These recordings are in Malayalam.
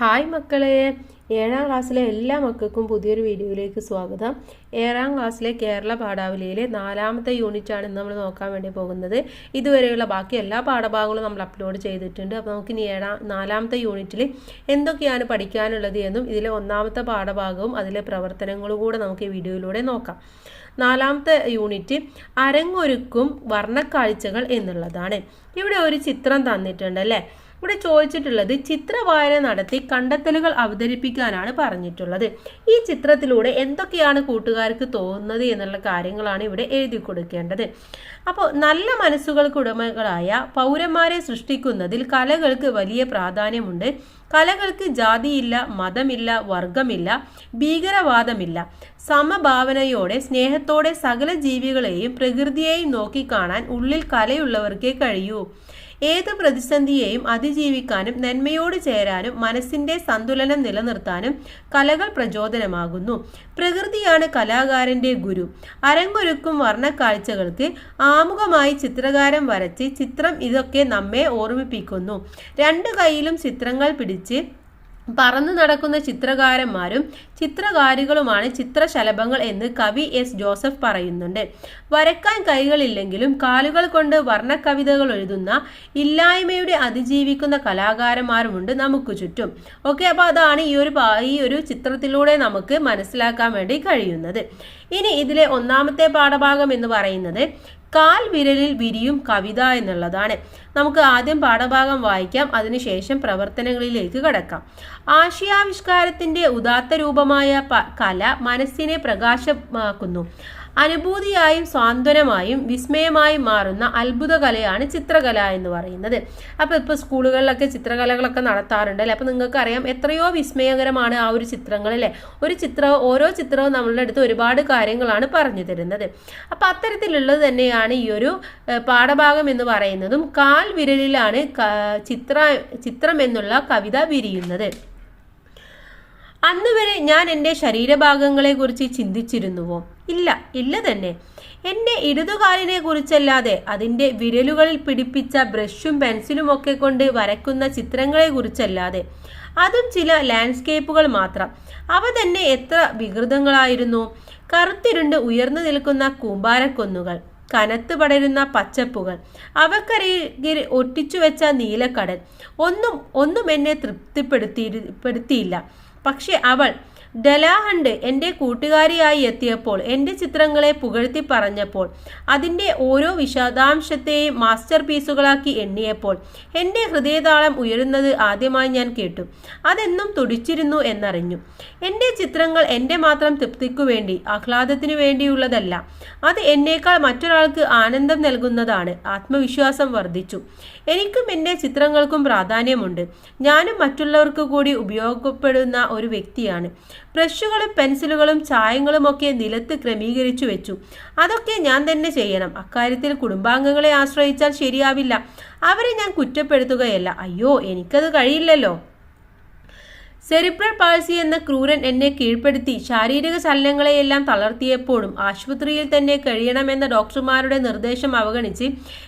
ഹായ് മക്കളെ. ഏഴാം ക്ലാസ്സിലെ എല്ലാ മക്കൾക്കും പുതിയൊരു വീഡിയോയിലേക്ക് സ്വാഗതം. ഏഴാം ക്ലാസ്സിലെ കേരള പാഠാവലിയിലെ നാലാമത്തെ യൂണിറ്റാണ് ഇന്ന് നമ്മൾ നോക്കാൻ വേണ്ടി പോകുന്നത്. ഇതുവരെയുള്ള ബാക്കി എല്ലാ പാഠഭാഗങ്ങളും നമ്മൾ അപ്ലോഡ് ചെയ്തിട്ടുണ്ട്. അപ്പോൾ നമുക്ക് ഇനി ഏഴാം നാലാമത്തെ യൂണിറ്റിൽ എന്തൊക്കെയാണ് പഠിക്കാനുള്ളത് എന്നും ഇതിലെ ഒന്നാമത്തെ പാഠഭാഗവും അതിലെ പ്രവർത്തനങ്ങളും കൂടെ നമുക്ക് ഈ വീഡിയോയിലൂടെ നോക്കാം. നാലാമത്തെ യൂണിറ്റ് അരങ്ങൊരുക്കും വർണക്കാഴ്ചകൾ എന്നുള്ളതാണ്. ഇവിടെ ഒരു ചിത്രം തന്നിട്ടുണ്ട് അല്ലേ? ഇവിടെ ചോദിച്ചിട്ടുള്ളത് ചിത്രവായന നടത്തി കണ്ടെത്തലുകൾ അവതരിപ്പിക്കാനാണ് പറഞ്ഞിട്ടുള്ളത്. ഈ ചിത്രത്തിലൂടെ എന്തൊക്കെയാണ് കൂട്ടുകാർക്ക് തോന്നുന്നത് എന്നുള്ള കാര്യങ്ങളാണ് ഇവിടെ എഴുതി കൊടുക്കേണ്ടത്. അപ്പോൾ നല്ല മനസ്സുകൾക്ക് ഉടമകളായ പൗരന്മാരെ സൃഷ്ടിക്കുന്നതിൽ കലകൾക്ക് വലിയ പ്രാധാന്യമുണ്ട്. കലകൾക്ക് ജാതിയില്ല മതമില്ല വർഗമില്ല ഭീകരവാദമില്ല. സമഭാവനയോടെ സ്നേഹത്തോടെ സകല ജീവികളെയും പ്രകൃതിയെയും നോക്കിക്കാണാൻ ഉള്ളിൽ കലയുള്ളവർക്കേ കഴിയൂ. ഏത് പ്രതിസന്ധിയെയും അതിജീവിക്കാനും നന്മയോട് ചേരാനും മനസ്സിന്റെ സന്തുലനം നിലനിർത്താനും കലകൾ പ്രചോദനമാകുന്നു. പ്രകൃതിയാണ് കലാകാരന്റെ ഗുരു. അരങ്ങൊരുക്കും വർണക്കാഴ്ചകൾക്ക് ആമുഖമായി ചിത്രകാരം വരച്ച് ചിത്രം ഇതൊക്കെ നമ്മെ ഓർമ്മിപ്പിക്കുന്നു. രണ്ട് കൈയിലും ചിത്രങ്ങൾ പിടിച്ച് പറന്നു നടക്കുന്ന ചിത്രകാരന്മാരും ചിത്രകാരികളുമാണ് ചിത്രശലഭങ്ങൾ എന്ന് കവി എസ് ജോസഫ് പറയുന്നുണ്ട്. വരക്കാൻ കൈകളില്ലെങ്കിലും കാലുകൾ കൊണ്ട് വർണ കവിതകൾ എഴുതുന്ന ഇല്ലായ്മയുടെ അതിജീവിക്കുന്ന കലാകാരന്മാരുമുണ്ട് നമുക്ക് ചുറ്റും. ഓക്കെ അപ്പോൾ അതാണ് ഈ ഒരു ഈ ഒരു ചിത്രത്തിലൂടെ നമുക്ക് മനസ്സിലാക്കാൻ വേണ്ടി കഴിയുന്നത്. ഇനി ഇതിലെ ഒന്നാമത്തെ പാഠഭാഗം എന്ന് പറയുന്നത് കാൽ വിരലിൽ വിരിയും കവിത എന്നുള്ളതാണ്. നമുക്ക് ആദ്യം പാഠഭാഗം വായിക്കാം. അതിനുശേഷം പ്രവർത്തനങ്ങളിലേക്ക് കടക്കാം. ആശയാവിഷ്കാരത്തിന്റെ ഉദാത്ത രൂപമായ കല മനസ്സിനെ പ്രകാശമാക്കുന്നു. അനുഭൂതിയായും സ്വാന്തനമായും വിസ്മയമായും മാറുന്ന അത്ഭുത കലയാണ് ചിത്രകല എന്ന് പറയുന്നത്. അപ്പോൾ ഇപ്പോൾ സ്കൂളുകളിലൊക്കെ ചിത്രകലകളൊക്കെ നടത്താറുണ്ട് അല്ലേ? അപ്പോൾ നിങ്ങൾക്ക് അറിയാം എത്രയോ വിസ്മയകരമാണ് ആ ഒരു ചിത്രങ്ങൾ അല്ലേ? ഒരു ചിത്രം ഓരോ ചിത്രവും നമ്മളുടെ അടുത്ത് ഒരുപാട് കാര്യങ്ങളാണ് പറഞ്ഞു തരുന്നത്. അപ്പോൾ അത്തരത്തിലുള്ളത് തന്നെയാണ് ഈ ഒരു പാഠഭാഗം എന്ന് പറയുന്നതും കാൽ വിരലിലാണ് ചിത്ര ചിത്രം എന്നുള്ള കവിത വിരിയുന്നത്. അന്നുവരെ ഞാൻ എന്റെ ശരീരഭാഗങ്ങളെക്കുറിച്ച് ചിന്തിച്ചിരുന്നുവോ? ഇല്ല ഇല്ല തന്നെ. എന്റെ ഇടതുകാലിനെ കുറിച്ചല്ലാതെ അതിന്റെ വിരലുകളിൽ പിടിപ്പിച്ച ബ്രഷും പെൻസിലും ഒക്കെ കൊണ്ട് വരയ്ക്കുന്ന ചിത്രങ്ങളെ കുറിച്ചല്ലാതെ. അതും ചില ലാൻഡ്സ്കേപ്പുകൾ മാത്രം. അവ തന്നെ എത്ര വികൃതങ്ങളായിരുന്നു. കറുത്തിരുണ്ട് ഉയർന്നു നിൽക്കുന്ന കൂമ്പാരക്കൊന്നുകൾ കനത്ത് പടരുന്ന പച്ചപ്പുകൾ അവക്കരയിൽ ഒട്ടിച്ചു വെച്ച നീലക്കടൽ. ഒന്നും ഒന്നും എന്നെ തൃപ്തിപ്പെടുത്തി പക്ഷെ അവൾ ഡലാഹണ്ട് എന്റെ കൂട്ടുകാരിയായി എത്തിയപ്പോൾ എന്റെ ചിത്രങ്ങളെ പുകഴ്ത്തി പറഞ്ഞപ്പോൾ അതിന്റെ ഓരോ വിശദാംശത്തെയും മാസ്റ്റർ പീസുകളാക്കി എണ്ണിയപ്പോൾ എന്റെ ഹൃദയതാളം ഉയരുന്നത് ആദ്യമായി ഞാൻ കേട്ടു. അതെന്നും തുടിച്ചിരുന്നു എന്നറിഞ്ഞു. എന്റെ ചിത്രങ്ങൾ എന്റെ മാത്രം തൃപ്തിക്കു വേണ്ടി ആഹ്ലാദത്തിനു വേണ്ടിയുള്ളതല്ല. അത് എന്നേക്കാൾ മറ്റൊരാൾക്ക് ആനന്ദം നൽകുന്നതാണ്. ആത്മവിശ്വാസം വർദ്ധിച്ചു. എനിക്കും എന്റെ ചിത്രങ്ങൾക്കും പ്രാധാന്യമുണ്ട്. ഞാനും മറ്റുള്ളവർക്ക് കൂടി ഉപയോഗപ്പെടുന്ന ഒരു വ്യക്തിയാണ്. ബ്രഷുകളും പെൻസിലുകളും ചായങ്ങളും ഒക്കെ നിലത്ത് ക്രമീകരിച്ചു വെച്ചു. അതൊക്കെ ഞാൻ തന്നെ ചെയ്യണം. അക്കാര്യത്തിൽ കുടുംബാംഗങ്ങളെ ആശ്രയിച്ചാൽ ശരിയാവില്ല. അവരെ ഞാൻ കുറ്റപ്പെടുത്തുകയല്ല. അയ്യോ എനിക്കത് കഴിയില്ലല്ലോ. സെറിബ്രൽ പാൾസി എന്ന ക്രൂരൻ എന്നെ കീഴ്പ്പെടുത്തി ശാരീരിക ചലനങ്ങളെയെല്ലാം തളർത്തിയപ്പോഴും ആശുപത്രിയിൽ തന്നെ കഴിയണമെന്ന ഡോക്ടർമാരുടെ നിർദ്ദേശം അവഗണിച്ച്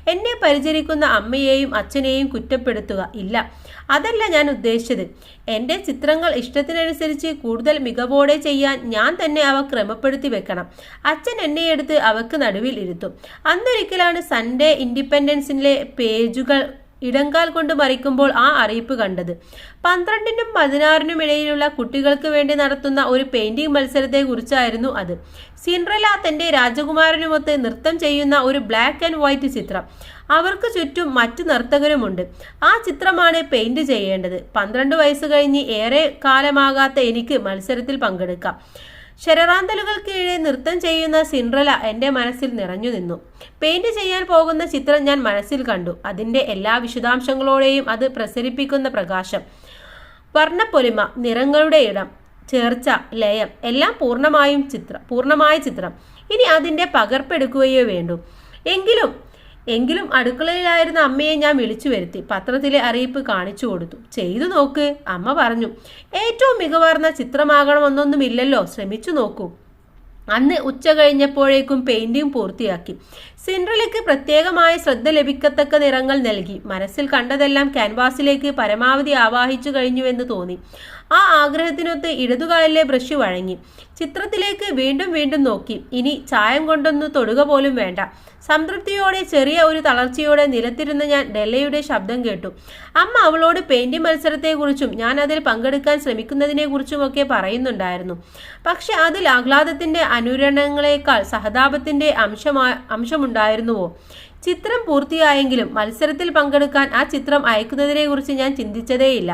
എന്നെ പരിചരിക്കുന്ന അമ്മയെയും അച്ഛനെയും കുറ്റപ്പെടുത്തുക ഇല്ല. അതല്ല ഞാൻ ഉദ്ദേശിച്ചത്. എന്റെ ചിത്രങ്ങൾ ഇഷ്ടത്തിനനുസരിച്ച് കൂടുതൽ മികവോടെ ചെയ്യാൻ ഞാൻ തന്നെ അവ ക്രമപ്പെടുത്തി വെക്കണം. അച്ഛൻ എന്നെ എടുത്ത് അവക്ക് നടുവിൽ ഇരുത്തും. അന്നൊരിക്കലാണ് സൺഡേ ഇൻഡിപെൻഡൻസിലെ പേജുകൾ ഇടങ്കാൽ കൊണ്ട് മറിക്കുമ്പോൾ ആ അറിയിപ്പ് കണ്ടത്. പന്ത്രണ്ടിനും പതിനാറിനും ഇടയിലുള്ള കുട്ടികൾക്ക് വേണ്ടി നടത്തുന്ന ഒരു പെയിന്റിംഗ് മത്സരത്തെ കുറിച്ചായിരുന്നു അത്. സിൻഡ്രല തന്റെ രാജകുമാരനുമൊത്ത് നൃത്തം ചെയ്യുന്ന ഒരു ബ്ലാക്ക് ആൻഡ് വൈറ്റ് ചിത്രം. അവർക്ക് ചുറ്റും മറ്റു നർത്തകരുമുണ്ട്. ആ ചിത്രമാണ് പെയിന്റ് ചെയ്യേണ്ടത്. പന്ത്രണ്ട് വയസ്സ് കഴിഞ്ഞ് ഏറെ കാലമാകാത്ത എനിക്ക് മത്സരത്തിൽ പങ്കെടുക്കാം. ശരറാന്തലുകൾ കീഴെ നൃത്തം ചെയ്യുന്ന സിൻഡ്രല എന്റെ മനസ്സിൽ നിറഞ്ഞു നിന്നു. പെയിന്റ് ചെയ്യാൻ പോകുന്ന ചിത്രം ഞാൻ മനസ്സിൽ കണ്ടു. അതിന്റെ എല്ലാ വിശദാംശങ്ങളോടെയും അത് പ്രസരിപ്പിക്കുന്ന പ്രകാശം വർണപ്പൊലിമ നിറങ്ങളുടെ ഇടം ചേർച്ച ലയം എല്ലാം പൂർണമായും ചിത്രം പൂർണമായ ചിത്രം. ഇനി അതിന്റെ പകർപ്പെടുക്കുകയോ വേണ്ടു. എങ്കിലും എങ്കിലും അടുക്കളയിലായിരുന്ന അമ്മയെ ഞാൻ വിളിച്ചു വരുത്തി. പത്രത്തിലെ അറിയിപ്പ് കാണിച്ചു കൊടുത്തു. ചെയ്തു നോക്ക് അമ്മ പറഞ്ഞു. ഏറ്റവും മികവാർന്ന ചിത്രമാകണമെന്നൊന്നുമില്ലല്ലോ ശ്രമിച്ചു നോക്കൂ. അന്ന് ഉച്ച കഴിഞ്ഞപ്പോഴേക്കും പെയിന്റിംഗ് പൂർത്തിയാക്കി. സിൻഡ്രലയ്ക്ക് പ്രത്യേകമായ ശ്രദ്ധ ലഭിക്കത്തക്ക നിറങ്ങൾ നൽകി. മനസ്സിൽ കണ്ടതെല്ലാം ക്യാൻവാസിലേക്ക് പരമാവധി ആവാഹിച്ചു കഴിഞ്ഞുവെന്ന് തോന്നി. ആ ആഗ്രഹത്തിനൊത്ത് ഇടതുകാലിലെ ബ്രഷ് വഴങ്ങി. ചിത്രത്തിലേക്ക് വീണ്ടും വീണ്ടും നോക്കി. ഇനി ചായം കൊണ്ടൊന്നു തൊടുക പോലും വേണ്ട. സംതൃപ്തിയോടെ ചെറിയ ഒരു തളർച്ചയോടെ നിലത്തിരുന്ന ഞാൻ ഡെല്ലയുടെ ശബ്ദം കേട്ടു. അമ്മ അവളോട് പെയിന്റിംഗ് മത്സരത്തെക്കുറിച്ചും ഞാൻ അതിൽ പങ്കെടുക്കാൻ ശ്രമിക്കുന്നതിനെക്കുറിച്ചുമൊക്കെ പറയുന്നുണ്ടായിരുന്നു. പക്ഷെ അതിൽ ആഹ്ലാദത്തിന്റെ അനുരണങ്ങളെക്കാൾ സഹതാപത്തിന്റെ അംശമാ അംശമുണ്ടായിരുന്നുവോ ചിത്രം പൂർത്തിയായെങ്കിലും മത്സരത്തിൽ പങ്കെടുക്കാൻ ആ ചിത്രം അയക്കുന്നതിനെക്കുറിച്ച് ഞാൻ ചിന്തിച്ചതേയില്ല.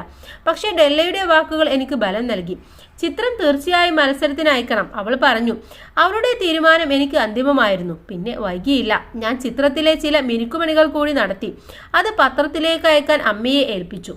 പക്ഷേ ഡെല്ലയുടെ വാക്കുകൾ എനിക്ക് ബലം നൽകി. ചിത്രം തീർച്ചയായും മത്സരത്തിന് അയക്കണം അവൾ പറഞ്ഞു. അവളുടെ തീരുമാനം എനിക്ക് അന്തിമമായിരുന്നു. പിന്നെ വൈകിയില്ല. ഞാൻ ചിത്രത്തിലെ ചില മിനുക്കുമണികൾ കൂടി നടത്തി. അത് പത്രത്തിലേക്ക് അയക്കാൻ അമ്മയെ ഏൽപ്പിച്ചു.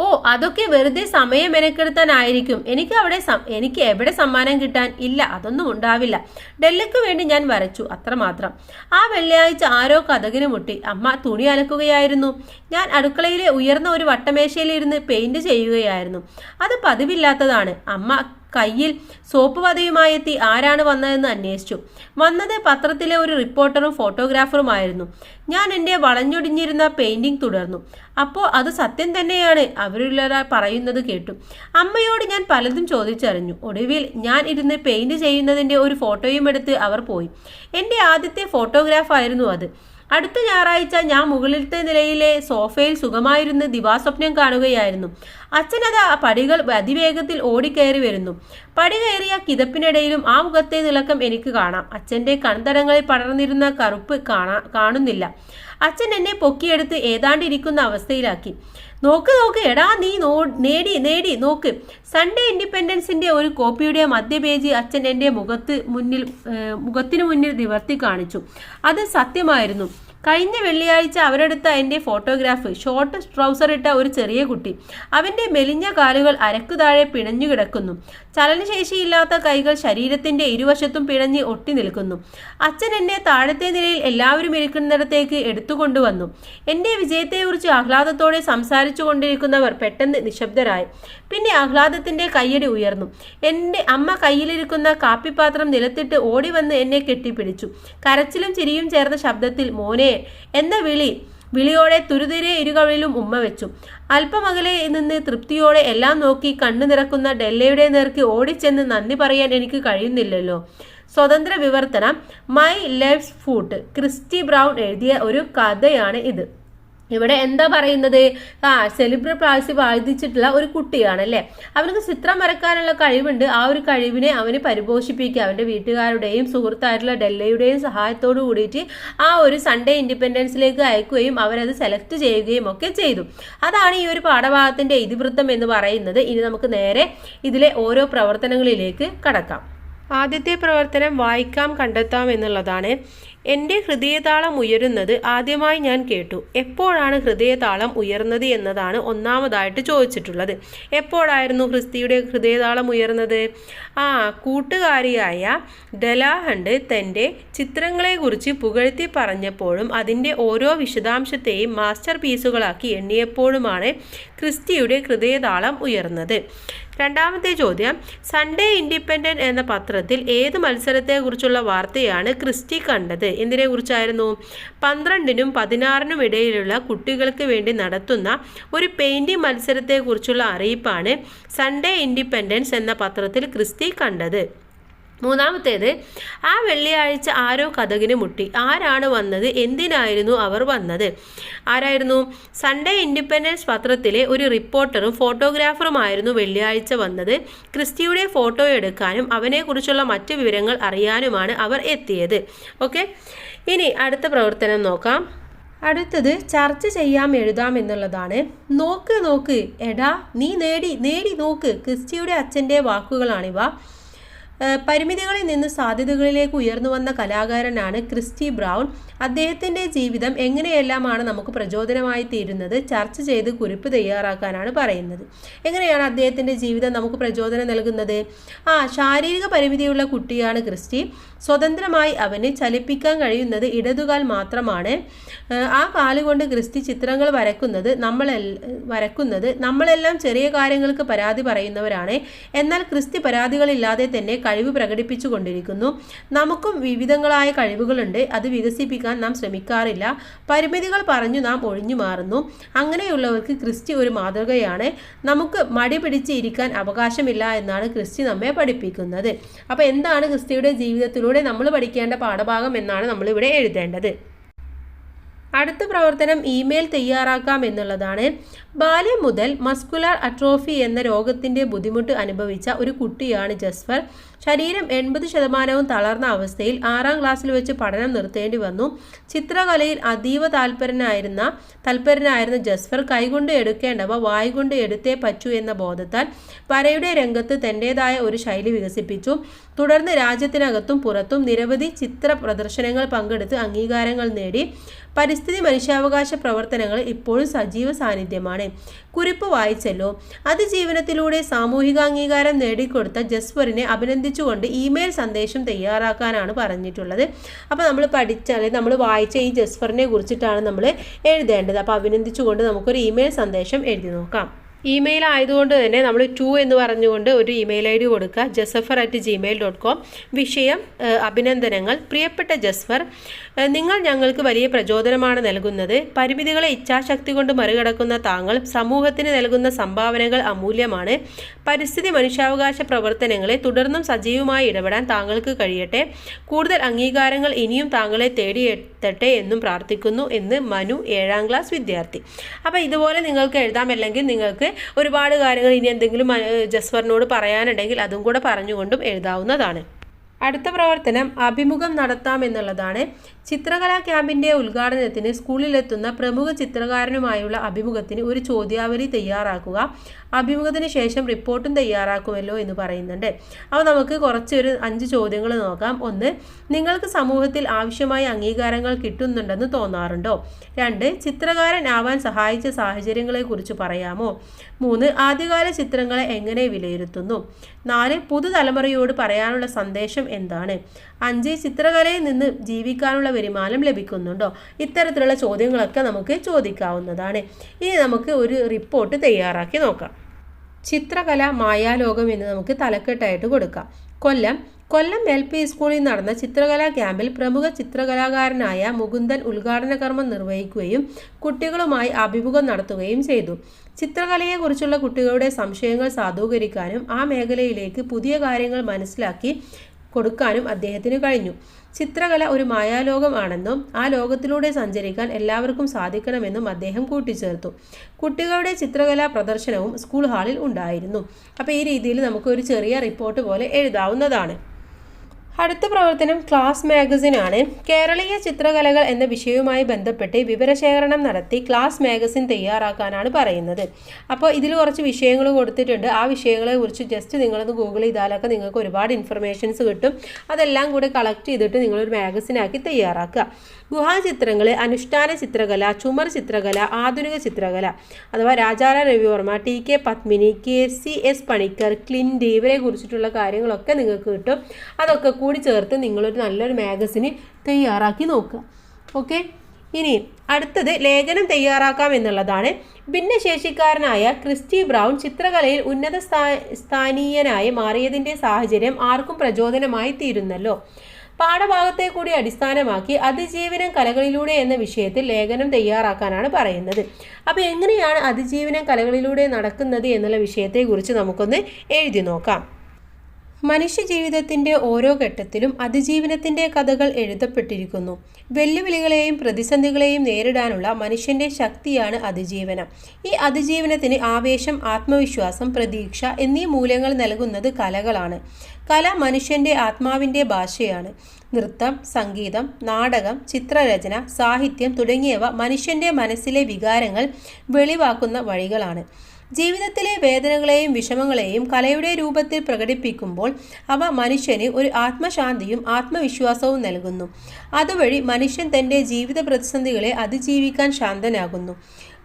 ഓ അതൊക്കെ വെറുതെ സമയം മെനക്കെടുത്താനായിരിക്കും. എനിക്ക് അവിടെ എനിക്ക് എവിടെ സമ്മാനം കിട്ടാൻ ഇല്ല അതൊന്നും ഉണ്ടാവില്ല. ഡെല്ലയ്ക്ക് വേണ്ടി ഞാൻ വരച്ചു അത്രമാത്രം ആ വെള്ളിയാഴ്ച ആരോ കഥകിന് മുട്ടി അമ്മ തുണി അലക്കുകയായിരുന്നു. ഞാൻ അടുക്കളയിലെ ഉയർന്ന ഒരു വട്ടമേശയിലിരുന്ന് പെയിന്റ് ചെയ്യുകയായിരുന്നു. അത് പതിവില്ലാത്തതാണ്. അമ്മ കയ്യിൽ സോപ്പ് പതയുമായി എത്തി ആരാണ് വന്നതെന്ന് അന്വേഷിച്ചു. വന്നത് പത്രത്തിലെ ഒരു റിപ്പോർട്ടറും ഫോട്ടോഗ്രാഫറുമായിരുന്നു. ഞാൻ എന്റെ വളഞ്ഞൊടിഞ്ഞിരുന്ന പെയിന്റിംഗ് തുടർന്നു. അപ്പോൾ അത് സത്യം തന്നെയാണ് അവരുള്ള പറയുന്നത് കേട്ടു. അമ്മയോട് ഞാൻ പലതും ചോദിച്ചറിഞ്ഞു. ഒടുവിൽ ഞാൻ ഇരുന്ന് പെയിന്റ് ചെയ്യുന്നതിന്റെ ഒരു ഫോട്ടോയും എടുത്ത് അവർ പോയി. എന്റെ ആദ്യത്തെ ഫോട്ടോഗ്രാഫായിരുന്നു അത്. അടുത്ത ഞായറാഴ്ച ഞാൻ മുകളിലത്തെ നിലയിലെ സോഫയിൽ സുഖമായിരുന്ന് ദിവാസ്വപ്നം കാണുകയായിരുന്നു. അച്ഛനത് ആ പടികൾ അതിവേഗത്തിൽ ഓടിക്കയറി വരുന്നു. പടി കയറിയ കിതപ്പിനിടയിലും ആ മുഖത്തെ തിളക്കം എനിക്ക് കാണാം. അച്ഛന്റെ കൺതടങ്ങളിൽ പടർന്നിരുന്ന കറുപ്പ് കാണാ കാണുന്നില്ല. അച്ഛൻ എന്നെ പൊക്കിയെടുത്ത് ഏതാണ്ടിരിക്കുന്ന അവസ്ഥയിലാക്കി. നോക്ക് നോക്ക്. എടാ നീ നോ നേടി നേടി നോക്ക്. സൺഡേ ഇൻഡിപെൻഡൻസിന്റെ ഒരു കോപ്പിയുടെ മധ്യപേജ് അച്ഛൻ എന്റെ മുഖത്ത് മുന്നിൽ മുഖത്തിനു മുന്നിൽ നിവർത്തി കാണിച്ചു. അത് സത്യമായിരുന്നു. കഴിഞ്ഞ വെള്ളിയാഴ്ച അവരെടുത്ത എന്റെ ഫോട്ടോഗ്രാഫ് ഷോർട്ട് ട്രൗസർ ഇട്ട ഒരു ചെറിയ കുട്ടി. അവന്റെ മെലിഞ്ഞ കാലുകൾ അരക്കു താഴെ പിണഞ്ഞു കിടക്കുന്നു. ചലനശേഷിയില്ലാത്ത കൈകൾ ശരീരത്തിന്റെ ഇരുവശത്തും പിണഞ്ഞ് ഒട്ടി നിൽക്കുന്നു. അച്ഛൻ എന്നെ താഴത്തെ നിലയിൽ എല്ലാവരും ഇരിക്കുന്നിടത്തേക്ക് എടുത്തുകൊണ്ടുവന്നു എന്റെ വിജയത്തെക്കുറിച്ച് ആഹ്ലാദത്തോടെ സംസാരിച്ചു കൊണ്ടിരിക്കുന്നവർ പെട്ടെന്ന് നിശബ്ദരായി. പിന്നെ ആഹ്ലാദത്തിന്റെ കയ്യടി ഉയർന്നു. എന്റെ അമ്മ കയ്യിലിരിക്കുന്ന കാപ്പിപാത്രം നിലത്തിട്ട് ഓടി വന്ന് എന്നെ കെട്ടിപ്പിടിച്ചു. കരച്ചിലും ചിരിയും ചേർന്ന ശബ്ദത്തിൽ മോനെ എന്ന വിളി വിളിയോടെ തുരുതിരെ ഇരുകളിലും ഉമ്മ വെച്ചു. അല്പമകലെ നിന്ന് തൃപ്തിയോടെ എല്ലാം നോക്കി കണ്ണു നിറക്കുന്ന ഡെല്ലയുടെ നേർക്ക് ഓടിച്ചെന്ന് നന്ദി പറയാൻ എനിക്ക് കഴിയുന്നില്ലല്ലോ. സ്വതന്ത്ര വിവർത്തനം. My left foot Christy Brown എഴുതിയ ഒരു കഥയാണ് ഇത്. ഇവിടെ എന്താ പറയുന്നത്? ആ സെലിബ്ര പ്രാവശ്യം ബാധിച്ചിട്ടുള്ള ഒരു കുട്ടിയാണ് അല്ലേ അവനക്ക് ചിത്രം വരക്കാനുള്ള കഴിവുണ്ട്. ആ ഒരു കഴിവിനെ അവന് പരിപോഷിപ്പിക്കുക. അവന്റെ വീട്ടുകാരുടെയും സുഹൃത്തായിട്ടുള്ള ഡെല്ലയുടെയും സഹായത്തോടു കൂടിയിട്ട് ആ ഒരു സൺഡേ ഇൻഡിപെൻഡൻസിലേക്ക് അയക്കുകയും അവരത് സെലക്ട് ചെയ്യുകയും ഒക്കെ ചെയ്തു. അതാണ് ഈ ഒരു പാഠഭാഗത്തിന്റെ ഇതിവൃത്തം എന്ന് പറയുന്നത്. ഇനി നമുക്ക് നേരെ ഇതിലെ ഓരോ പ്രവർത്തനങ്ങളിലേക്ക് കടക്കാം. ആദ്യത്തെ പ്രവർത്തനം വായിക്കാം കണ്ടെത്താം എന്നുള്ളതാണ്. എന്റെ ഹൃദയതാളം ഉയരുന്നത് ആദ്യമായി ഞാൻ കേട്ടു. എപ്പോഴാണ് ഹൃദയതാളം ഉയർന്നത് എന്നതാണ് ഒന്നാമതായിട്ട് ചോദിച്ചിട്ടുള്ളത്. എപ്പോഴായിരുന്നു ക്രിസ്തിയുടെ ഹൃദയതാളം ഉയർന്നത്? ആ കൂട്ടുകാരിയായ ഡലാഹണ്ട് തന്റെ ചിത്രങ്ങളെക്കുറിച്ച് പുകഴ്ത്തി പറഞ്ഞപ്പോഴും അതിന്റെ ഓരോ വിശദാംശത്തെയും മാസ്റ്റർ പീസുകളാക്കി എണ്ണിയപ്പോഴുമാണ് ക്രിസ്തിയുടെ ഹൃദയതാളം ഉയർന്നത്. രണ്ടാമത്തെ ചോദ്യം സൺഡേ ഇൻഡിപെൻഡന്റ് എന്ന പത്രത്തിൽ ഏത് മത്സരത്തെക്കുറിച്ചുള്ള വാർത്തയാണ് ക്രിസ്റ്റി കണ്ടത്? എന്തിനെക്കുറിച്ചായിരുന്നു? പന്ത്രണ്ടിനും പതിനാറിനും ഇടയിലുള്ള കുട്ടികൾക്ക് വേണ്ടി നടത്തുന്ന ഒരു പെയിന്റിംഗ് മത്സരത്തെക്കുറിച്ചുള്ള അറിയിപ്പാണ് സൺഡേ ഇൻഡിപെൻഡൻസ് എന്ന പത്രത്തിൽ ക്രിസ്റ്റി കണ്ടത്. മൂന്നാമത്തേത് ആ വെള്ളിയാഴ്ച ആരോ കഥകിന് മുട്ടി. ആരാണ് വന്നത്? എന്തിനായിരുന്നു അവർ വന്നത്? ആരായിരുന്നു? സൺഡേ ഇൻഡിപെൻഡൻസ് പത്രത്തിലെ ഒരു റിപ്പോർട്ടറും ഫോട്ടോഗ്രാഫറുമായിരുന്നു വെള്ളിയാഴ്ച വന്നത്. ക്രിസ്റ്റിയുടെ ഫോട്ടോ എടുക്കാനും അവനെക്കുറിച്ചുള്ള മറ്റ് വിവരങ്ങൾ അറിയാനുമാണ് അവർ എത്തിയത്. ഓക്കെ? ഇനി അടുത്ത പ്രവർത്തനം നോക്കാം. അടുത്തത് ചർച്ച ചെയ്യാം എഴുതാം എന്നുള്ളതാണ്. നോക്ക് നോക്ക്. എടാ നീ നേടി നേടി നോക്ക്. ക്രിസ്റ്റിയുടെ അച്ഛന്റെ വാക്കുകളാണിവ. പരിമിതികളിൽ നിന്ന് സാധ്യതകളിലേക്ക് ഉയർന്നു വന്ന കലാകാരനാണ് ക്രിസ്റ്റി ബ്രൗൺ. അദ്ദേഹത്തിന്റെ ജീവിതം എങ്ങനെയെല്ലാമാണ് നമുക്ക് പ്രചോദനമായി തീരുന്നത്? ചർച്ച ചെയ്ത് കുറിപ്പ് തയ്യാറാക്കാനാണ് പറയുന്നത്. എങ്ങനെയാണ് അദ്ദേഹത്തിന്റെ ജീവിതം നമുക്ക് പ്രചോദനം നൽകുന്നത്? ആ ശാരീരിക പരിമിതിയുള്ള കുട്ടിയാണ് ക്രിസ്റ്റി. സ്വതന്ത്രമായി അവന് ചലിപ്പിക്കാൻ കഴിയുന്നത് ഇടതുകാൽ മാത്രമാണ്. ആ കാലുകൊണ്ട് ക്രിസ്റ്റി ചിത്രങ്ങൾ വരക്കുന്നത് നമ്മളെ വരക്കുന്നത് നമ്മളെല്ലാം ചെറിയ കാര്യങ്ങൾക്ക് പരാതി പറയുന്നവരാണ്. എന്നാൽ ക്രിസ്തി പരാതികളില്ലാതെ തന്നെ കഴിവ് പ്രകടിപ്പിച്ചു കൊണ്ടിരിക്കുന്നു നമുക്കും വിവിധങ്ങളായ കഴിവുകളുണ്ട്. അത് വികസിപ്പിക്കാൻ നാം ശ്രമിക്കാറില്ല. പരിമിതികൾ പറഞ്ഞു നാം ഒഴിഞ്ഞു മാറുന്നു. അങ്ങനെയുള്ളവർക്ക് ക്രിസ്റ്റി ഒരു മാതൃകയാണ്. നമുക്ക് മടി പിടിച്ച് ഇരിക്കാൻ അവകാശമില്ല എന്നാണ് ക്രിസ്റ്റി നമ്മെ പഠിപ്പിക്കുന്നത്. അപ്പോൾ എന്താണ് ക്രിസ്റ്റിയുടെ ജീവിതത്തിലൂടെ നമ്മൾ പഠിക്കേണ്ട പാഠഭാഗം എന്നാണ് നമ്മളിവിടെ എഴുതേണ്ടത്. അടുത്ത പ്രവർത്തനം ഇമെയിൽ തയ്യാറാക്കാം എന്നുള്ളതാണ്. ബാല്യം മുതൽ മസ്കുലാർ അട്രോഫി എന്ന രോഗത്തിന്റെ ബുദ്ധിമുട്ട് അനുഭവിച്ച ഒരു കുട്ടിയാണ് ജസ്ഫർ. ശരീരം എൺപത് ശതമാനവും തളർന്ന അവസ്ഥയിൽ ആറാം ക്ലാസ്സിൽ വെച്ച് പഠനം നിർത്തേണ്ടി വന്നു. ചിത്രകലയിൽ അതീവ താല്പരനായിരുന്ന തൽപരനായിരുന്ന ജസ്ഫർ കൈകൊണ്ട് എടുക്കേണ്ടവ വായുകൊണ്ട് എടുത്തേ പറ്റൂ എന്ന ബോധത്താൽ വരയുടെ രംഗത്ത് തന്റേതായ ഒരു ശൈലി വികസിപ്പിച്ചു. തുടർന്ന് രാജ്യത്തിനകത്തും പുറത്തും നിരവധി ചിത്ര പ്രദർശനങ്ങൾ പങ്കെടുത്ത് അംഗീകാരങ്ങൾ നേടി. പരിസ്ഥിതി മനുഷ്യാവകാശ പ്രവർത്തനങ്ങൾ ഇപ്പോഴും സജീവ സാന്നിധ്യമാണ്. കുറിപ്പ് വായിച്ചല്ലോ. അതിജീവനത്തിലൂടെ സാമൂഹിക അംഗീകാരം നേടിക്കൊടുത്ത ജസ്വറിനെ അഭിനന്ദിച്ചുകൊണ്ട് ഇമെയിൽ സന്ദേശം തയ്യാറാക്കാനാണ് പറഞ്ഞിട്ടുള്ളത്. അപ്പോൾ നമ്മൾ പഠിച്ച അല്ലെങ്കിൽ നമ്മൾ വായിച്ച ഈ ജസ്വറിനെ കുറിച്ചിട്ടാണ് നമ്മൾ എഴുതേണ്ടത്. അപ്പോൾ അഭിനന്ദിച്ചുകൊണ്ട് നമുക്കൊരു ഇമെയിൽ സന്ദേശം എഴുതി നോക്കാം. ഇമെയിൽ ആയതുകൊണ്ട് തന്നെ നമ്മൾ ടു എന്ന് പറഞ്ഞുകൊണ്ട് ഒരു ഇമെയിൽ ഐ ഡി കൊടുക്കുക. ജസഫർ അറ്റ് ജിമെയിൽ ഡോട്ട് കോം വിഷയം അഭിനന്ദനങ്ങൾ. പ്രിയപ്പെട്ട ജസ്ഫർ നിങ്ങൾ ഞങ്ങൾക്ക് വലിയ പ്രചോദനമാണ് നൽകുന്നത്. പരിമിതികളെ ഇച്ഛാശക്തി കൊണ്ട് മറികടക്കുന്ന താങ്കൾ സമൂഹത്തിന് നൽകുന്ന സംഭാവനകൾ അമൂല്യമാണ്. പരിസ്ഥിതി മനുഷ്യാവകാശ പ്രവർത്തനങ്ങളെ തുടർന്നും സജീവമായി ഇടപെടാൻ താങ്കൾക്ക് കഴിയട്ടെ. കൂടുതൽ അംഗീകാരങ്ങൾ ഇനിയും താങ്കളെ തേടിയെത്തട്ടെ എന്നും പ്രാർത്ഥിക്കുന്നു എന്ന് മനു ഏഴാം ക്ലാസ് വിദ്യാർത്ഥി. അപ്പോൾ ഇതുപോലെ നിങ്ങൾക്ക് എഴുതാം അല്ലെങ്കിൽ നിങ്ങൾക്ക് ഒരുപാട് കാര്യങ്ങൾ ഇനി എന്തെങ്കിലും ജസ്വറിനോട് പറയാനുണ്ടെങ്കിൽ അതും കൂടെ പറഞ്ഞുകൊണ്ടും എഴുതാവുന്നതാണ്. അടുത്ത പ്രവർത്തനം അഭിമുഖം നടത്താം എന്നുള്ളതാണ്. ചിത്രകലാ ക്യാമ്പിന്റെ ഉദ്ഘാടനത്തിന് സ്കൂളിലെത്തുന്ന പ്രമുഖ ചിത്രകാരനുമായുള്ള അഭിമുഖത്തിന് ഒരു ചോദ്യാവലി തയ്യാറാക്കുക. അഭിമുഖത്തിന് ശേഷം റിപ്പോർട്ടും തയ്യാറാക്കുമല്ലോ എന്ന് പറയുന്നുണ്ട്. അപ്പോൾ നമുക്ക് കുറച്ച് ഒരു അഞ്ച് ചോദ്യങ്ങൾ നോക്കാം. ഒന്ന് നിങ്ങൾക്ക് സമൂഹത്തിൽ ആവശ്യമായ അംഗീകാരങ്ങൾ കിട്ടുന്നുണ്ടെന്ന് തോന്നാറുണ്ടോ? രണ്ട് ചിത്രകാരൻ ആവാൻ സഹായിച്ച സാഹചര്യങ്ങളെക്കുറിച്ച് പറയാമോ? മൂന്ന് ആദ്യകാല ചിത്രങ്ങളെ എങ്ങനെ വിലയിരുത്തുന്നു? നാല് പുതുതലമുറയോട് പറയാനുള്ള സന്ദേശം എന്താണ്? അഞ്ച് ചിത്രകലയിൽ നിന്ന് ജീവിക്കാനുള്ള വരുമാനം ലഭിക്കുന്നുണ്ടോ? ഇത്തരത്തിലുള്ള ചോദ്യങ്ങളൊക്കെ നമുക്ക് ചോദിക്കാവുന്നതാണ്. ഇനി നമുക്ക് ഒരു റിപ്പോർട്ട് തയ്യാറാക്കി നോക്കാം. ചിത്രകല മായാലോകം എന്ന് നമുക്ക് തലക്കെട്ടായിട്ട് കൊടുക്കാം. കൊല്ലം. കൊല്ലം എൽ പി സ്കൂളിൽ നടന്ന ചിത്രകലാ ക്യാമ്പിൽ പ്രമുഖ ചിത്രകലാകാരനായ മുകുന്ദൻ ഉദ്ഘാടന കർമ്മം നിർവഹിക്കുകയും കുട്ടികളുമായി അഭിമുഖം നടത്തുകയും ചെയ്തു. ചിത്രകലയെക്കുറിച്ചുള്ള കുട്ടികളുടെ സംശയങ്ങൾ സാധൂകരിക്കാനും ആ മേഖലയിലേക്ക് പുതിയ കാര്യങ്ങൾ മനസ്സിലാക്കി കൊടുക്കാനും അദ്ദേഹത്തിന് കഴിഞ്ഞു. ചിത്രകല ഒരു മായാലോകമാണെന്നും ആ ലോകത്തിലൂടെ സഞ്ചരിക്കാൻ എല്ലാവർക്കും സാധിക്കണമെന്നും അദ്ദേഹം കൂട്ടിച്ചേർത്തു. കുട്ടികളുടെ ചിത്രകലാ പ്രദർശനവും സ്കൂൾ ഹാളിൽ ഉണ്ടായിരുന്നു. അപ്പോൾ ഈ രീതിയിൽ നമുക്ക് ഒരു ചെറിയ റിപ്പോർട്ട് പോലെ എഴുതാവുന്നതാണ്. അടുത്ത പ്രവർത്തനം ക്ലാസ് മാഗസിനാണ്. കേരളീയ ചിത്രകലകൾ എന്ന വിഷയവുമായി ബന്ധപ്പെട്ട് വിവരശേഖരണം നടത്തി ക്ലാസ് മാഗസിൻ തയ്യാറാക്കാനാണ് പറയുന്നത്. അപ്പോൾ ഇതിൽ കുറച്ച് വിഷയങ്ങൾ കൊടുത്തിട്ടുണ്ട്. ആ വിഷയങ്ങളെ കുറിച്ച് ജസ്റ്റ് നിങ്ങളൊന്ന് ഗൂഗിൾ ചെയ്താലൊക്കെ നിങ്ങൾക്ക് ഒരുപാട് ഇൻഫർമേഷൻസ് കിട്ടും. അതെല്ലാം കൂടി കളക്ട് ചെയ്തിട്ട് നിങ്ങളൊരു മാഗസിനാക്കി തയ്യാറാക്കുക. ഗുഹാചിത്രങ്ങൾ അനുഷ്ഠാന ചിത്രകല ചുമർ ചിത്രകല ആധുനിക ചിത്രകല അഥവാ രാജാല Ravi Varma T K Padmini K C S Panicker ക്ലിൻഡ് ഇവരെ കുറിച്ചിട്ടുള്ള കാര്യങ്ങളൊക്കെ നിങ്ങൾക്ക് കിട്ടും. അതൊക്കെ കൂടി ചേർത്ത് നിങ്ങളൊരു നല്ലൊരു മാഗസിന് തയ്യാറാക്കി നോക്കുക. ഓക്കെ? ഇനി അടുത്തത് ലേഖനം തയ്യാറാക്കാം എന്നുള്ളതാണ്. ഭിന്നശേഷിക്കാരനായ ക്രിസ്റ്റി ബ്രൗൺ ചിത്രകലയിൽ ഉന്നത സ്ഥാ സ്ഥാനീയനായി മാറിയതിന്റെ സാഹചര്യം ആർക്കും പ്രചോദനമായി തീരുന്നല്ലോ. പാഠഭാഗത്തെ കൂടി അടിസ്ഥാനമാക്കി അതിജീവനം കലകളിലൂടെ എന്ന വിഷയത്തിൽ ലേഖനം തയ്യാറാക്കാനാണ് പറയുന്നത്. അപ്പോൾ എങ്ങനെയാണ് അതിജീവനം കലകളിലൂടെ നടക്കുന്നത് എന്നുള്ള വിഷയത്തെക്കുറിച്ച് നമുക്കൊന്ന് എഴുതി നോക്കാം. മനുഷ്യജീവിതത്തിന്റെ ഓരോ ഘട്ടത്തിലും അതിജീവനത്തിന്റെ കഥകൾ എഴുതപ്പെട്ടിരിക്കുന്നു. വെല്ലുവിളികളെയും പ്രതിസന്ധികളെയും നേരിടാനുള്ള മനുഷ്യന്റെ ശക്തിയാണ് അതിജീവനം. ഈ അതിജീവനത്തിന് ആവേശം ആത്മവിശ്വാസം പ്രതീക്ഷ എന്നീ മൂല്യങ്ങൾ നൽകുന്നത് കലകളാണ്. കല മനുഷ്യന്റെ ആത്മാവിന്റെ ഭാഷയാണ്. നൃത്തം സംഗീതം നാടകം ചിത്രരചന സാഹിത്യം തുടങ്ങിയവ മനുഷ്യന്റെ മനസ്സിലെ വികാരങ്ങൾ വെളിവാക്കുന്ന വഴികളാണ്. ജീവിതത്തിലെ വേദനകളെയും വിഷമങ്ങളെയും കലയുടെ രൂപത്തിൽ പ്രകടിപ്പിക്കുമ്പോൾ അവ മനുഷ്യന് ഒരു ആത്മശാന്തിയും ആത്മവിശ്വാസവും നൽകുന്നു. അതുവഴി മനുഷ്യൻ തന്റെ ജീവിത പ്രതിസന്ധികളെ അതിജീവിക്കാൻ ശാന്തനാകുന്നു.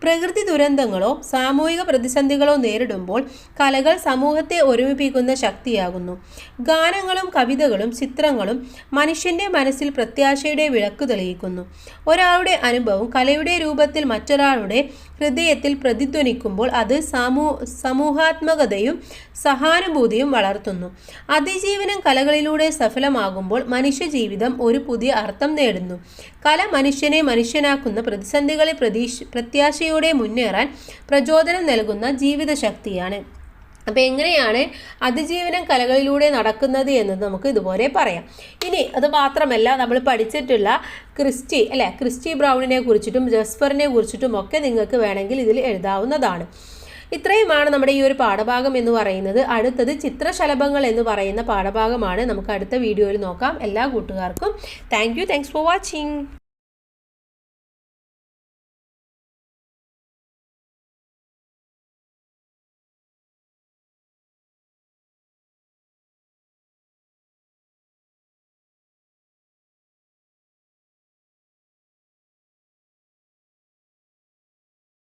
പ്രകൃതി ദുരന്തങ്ങളോ സാമൂഹിക പ്രതിസന്ധികളോ നേരിടുമ്പോൾ കലകൾ സമൂഹത്തെ ഒരുമിപ്പിക്കുന്ന ശക്തിയാകുന്നു. ഗാനങ്ങളും കവിതകളും ചിത്രങ്ങളും മനുഷ്യന്റെ മനസ്സിൽ പ്രത്യാശയുടെ വിളക്ക് തെളിയിക്കുന്നു. ഒരാളുടെ അനുഭവം കലയുടെ രൂപത്തിൽ മറ്റൊരാളുടെ ഹൃദയത്തിൽ പ്രതിധ്വനിക്കുമ്പോൾ അത് സമൂ സമൂഹാത്മകതയും സഹാനുഭൂതിയും വളർത്തുന്നു. അതിജീവനം കലകളിലൂടെ സഫലമാകുമ്പോൾ മനുഷ്യജീവിതം ഒരു പുതിയ അർത്ഥം നേടുന്നു. കല മനുഷ്യനെ മനുഷ്യനാക്കുന്ന പ്രതിസന്ധികളെ പ്രതീക്ഷ പ്രത്യാശയോടെ മുന്നേറാൻ പ്രചോദനം നൽകുന്ന ജീവിതശക്തിയാണ്. അപ്പോൾ എങ്ങനെയാണ് അതിജീവനം കലകളിലൂടെ നടക്കുന്നത് എന്ന് നമുക്ക് ഇതുപോലെ പറയാം. ഇനി അത് മാത്രമല്ല നമ്മൾ പഠിച്ചിട്ടുള്ള ക്രിസ്റ്റി അല്ലേ ക്രിസ്റ്റി ബ്രൗണിനെ കുറിച്ചിട്ടും ജസ്ഫറിനെ കുറിച്ചിട്ടും ഒക്കെ നിങ്ങൾക്ക് വേണമെങ്കിൽ ഇതിൽ എഴുതാവുന്നതാണ്. ഇത്രയുമാണ് നമ്മുടെ ഈ ഒരു പാഠഭാഗം എന്ന് പറയുന്നത്. അടുത്തത് ചിത്രശലഭങ്ങൾ എന്ന് പറയുന്ന പാഠഭാഗമാണ്. നമുക്ക് അടുത്ത വീഡിയോയിൽ നോക്കാം. എല്ലാ കൂട്ടുകാർക്കും താങ്ക് യു. For watching.